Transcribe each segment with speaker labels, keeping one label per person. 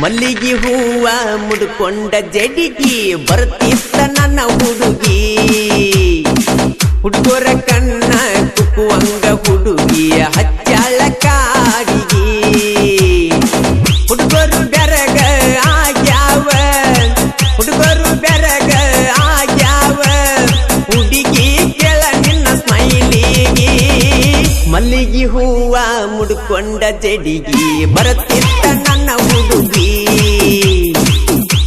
Speaker 1: ಮಲ್ಲಿಗೆ ಹೂವ ಮುಡ್ಕೊಂಡ ಜಡಿಗಿ ಬರ್ತಿತ್ತ ನನ್ನ ಹುಡುಗಿ. ಹುಡುಗರ ಕಣ್ಣ ಕುಕ್ಕುವಂಗ ಹುಡುಗಿ, ಹಚ್ಚಾಳ ಕಾಡಿಗಿ. ಹುಡುಗರು ಬೆರಗ ಆಗ್ಯಾವ, ಹುಡುಗರು ಬೆರಗ ಆಗ್ಯಾವ, ಹುಡುಗಿ ಕೆಳ ನಿನ್ನ ಸ್ಮೈಲಿಗಿ. ಮಲ್ಲಿಗೆ ಹೂವ ಮುಡ್ಕೊಂಡ ಜಡಿಗಿ ಬರುತ್ತಿತ್ತ ನನ್ನ ಹುಡುಗಿ.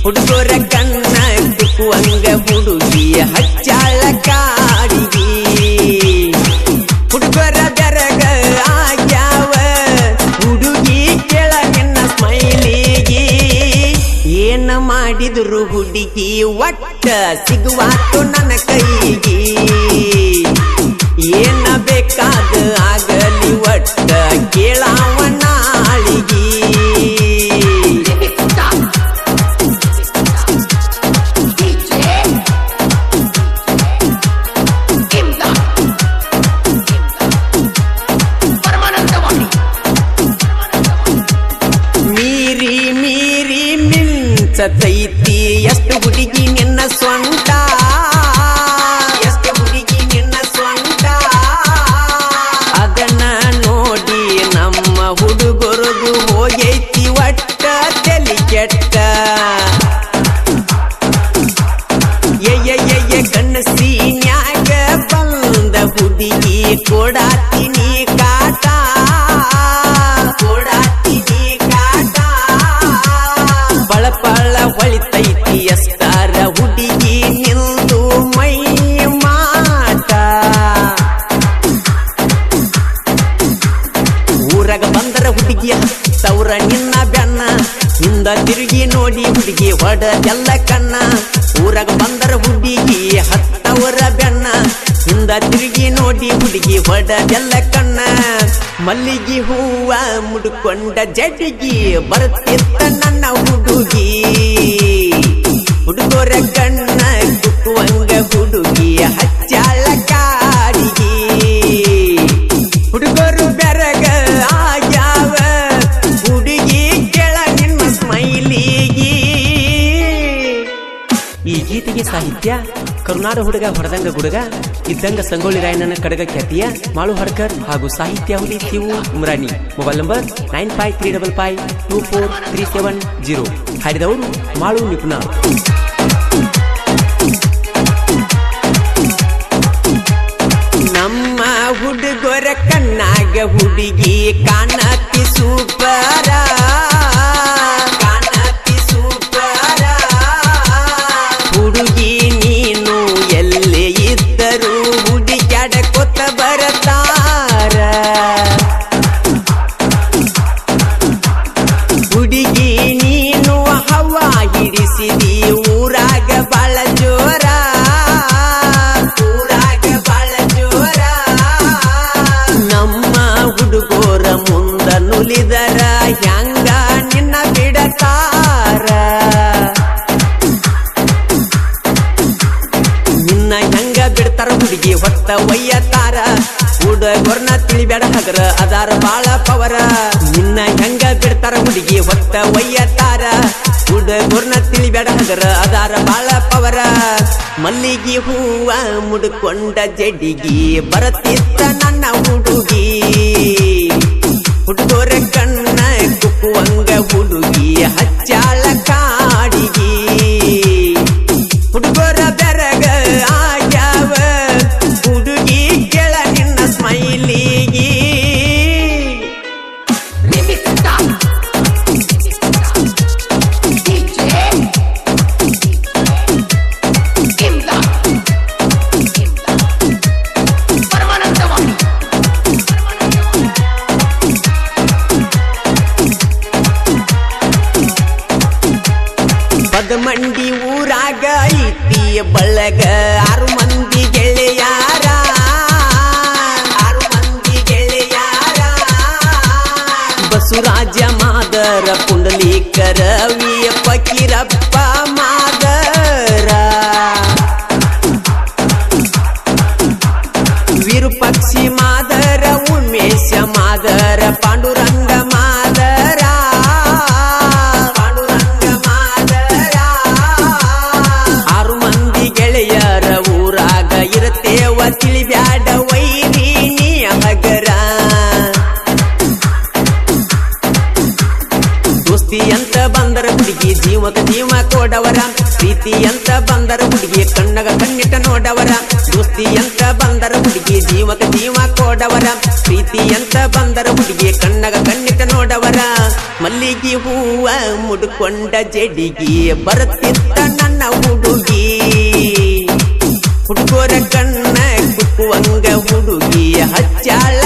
Speaker 1: ಹುಡುಗರ ಕಣ್ಣ ಕುಕ್ಕುವಂಗ ಹುಡುಗಿಯ ಹಚ್ಚಾಳ ಕಾಡಿಗಿ. ಹುಡುಗರ ಬೆರಗ ಆಗ್ಯಾವ, ಹುಡುಗಿ ಕೆಳ ಸ್ಮೈಲಿಗೆ ಸ್ಮೈಲಿಗಿ. ಏನ ಮಾಡಿದ್ರು ಹುಡುಗಿ, ಒಟ್ಟ ಸಿಗುವಾತು ನನ್ನ ಕೈಗಿ. ಮಿಂಚತೈತಿ ಹತ್ತವ್ರ ನಿನ್ನ ಬೆನ್ನ ಹಿಂದ ತಿರುಗಿ ನೋಡಿ ಹುಡುಗಿ ಹೊಡದೆಲ್ಲ ಕಣ್ಣ. ಊರಾಗ ಬಂದರ ಹುಡುಗಿ ಹತ್ತವರ ಬೆನ್ನ ಹಿಂದ ತಿರುಗಿ ನೋಡಿ ಹುಡುಗಿ ಹೊಡದೆಲ್ಲ ಕಣ್ಣ. ಮಲ್ಲಿಗೆ ಹೂವ ಮುಡ್ಕೊಂಡ ಜಡಿಗಿ ಬರ್ತಿತ್ತ ನನ್ನ ಹುಡುಗಿ. ಹುಡುಗೋರ ಕಣ್ಣ ಸಾಹಿತ್ಯ? ಕರುನಾಡ ಹುಡುಗ, ಹೊರದಂಗ ಗುಡುಗ, ಇದ್ದಂಗ ಸಂಗೊಳ್ಳಿ ರಾಯಣ್ಣನ ಕಡಗ ಖ್ಯಾತಿಯ ಮಾಳು ಹಡ್ಕರ್ ಹಾಗೂ ಸಾಹಿತ್ಯ Huli Shivu Umrani mobile number nine five three double five two four three seven zero. ಹಾಡಿದವರು Malu ನಿಪುಣ. ನಮ್ಮ ಹುಡುಗರ ಕಣ್ಣಾಗ ಹುಡುಗಿ ಕಾಣತಿ ಸೂಪರ. ಬಿಡ್ತಾರ ಹುಡುಗಿ ಹೊತ್ತ ಒಯ್ಯತಾರ. ಹುಡುಗರ್ನ ತಿಳಿಬೇಡ ಹಗರ, ಅದಾರ ಬಾಳ ಪವರ. ನಿನ್ನ ಹೆಂಗ ಬಿಡ್ತಾರ ಹುಡುಗಿ ಹೊತ್ತ ಒಯ್ಯತಾರ. ಹುಡುಗರ್ನ ತಿಳಿಬೇಡ ಹಗರ, ಅದಾರ ಬಾಳ ಪವರ. ಮಲ್ಲಿಗೆ ಹೂವ ಮುಡ್ಕೊಂಡ ಜಡಿಗಿ ಬರತಿತ್ತ ನನ್ನ ಹುಡುಗಿ. ಬಸುರಾಜ ಮಾದರ ಪುಂಡಲೀಕರ ವಿಯ ಫಕೀರಪ್ಪ ಕೊಡವರ. ಪ್ರೀತಿ ಅಂತ ಬಂದರ ಹುಡುಗಿ, ಕಣ್ಣಗ ಕಣ್ಣಿಟ್ಟ ನೋಡವರ. ದೋಸ್ತಿ ಅಂತ ಬಂದರ ಹುಡುಗಿ, ಜೀವಕ ಜೀವ ಕೊಡವರ. ಪ್ರೀತಿ ಅಂತ ಬಂದರ ಹುಡುಗಿ, ಕಣ್ಣಗ ಕಣ್ಣಿಟ್ಟ ನೋಡವರ. ಮಲ್ಲಿಗೆ ಹೂವ ಮುಡ್ಕೊಂಡ ಜಡಿಗಿ ಬರುತ್ತಿತ್ತ ನನ್ನ ಹುಡುಗಿ. ಹುಡುಗರ ಕಣ್ಣ ಕುಕ್ಕುವಂಗ ಹುಡುಗಿ, ಹಚ್ಚಾಳ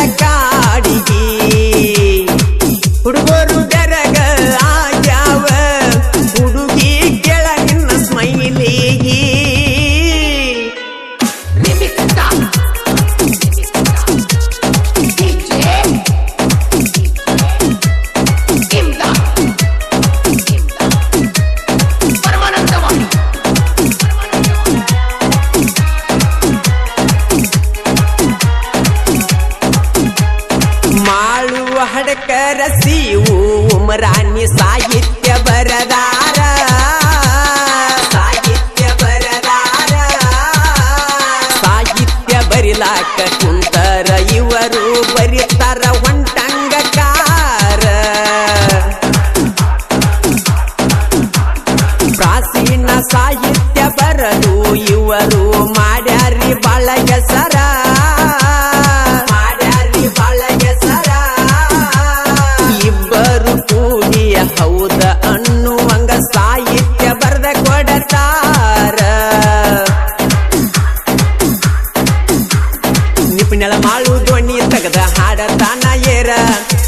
Speaker 1: ನಿಪುಣಳ ಮಾಳು ದೋಣಿ ತೆಗೆದ ಹಾಡತಾನ ಏರ.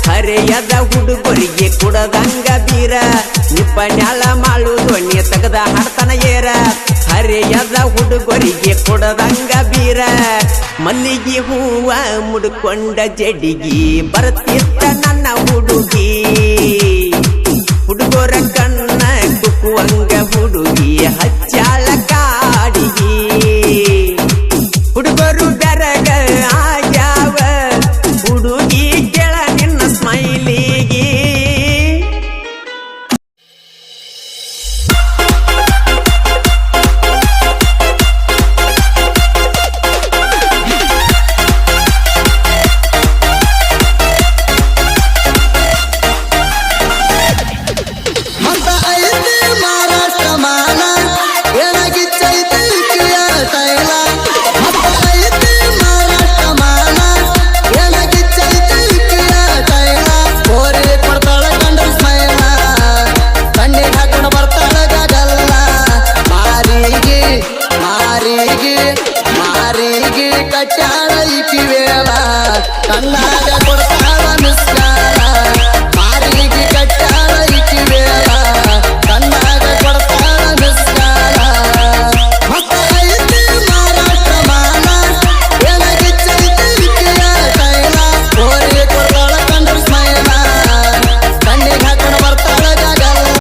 Speaker 1: ಹರೆಯದ ಹುಡುಗರಿಗೆ ಕುಡದಂಗ ಬೀರ. ನಿಪುಣಳ ಮಾಳು ಧ್ವನಿ ತೆಗೆದ ಹಾಡತನ ಏರ. ಹರೆಯದ ಹುಡುಗರಿಗೆ ಕೊಡದಂಗ ಬೀರ. ಮಲ್ಲಿಗೆ ಹೂವ ಮುಡ್ಕೊಂಡ ಜಡಿಗಿ ಬರುತ್ತಿತ್ತ ನನ್ನ ಹುಡುಗಿ. ಹುಡುಗರ ಕಣ್ಣ ಹುಡುಗಿ
Speaker 2: la la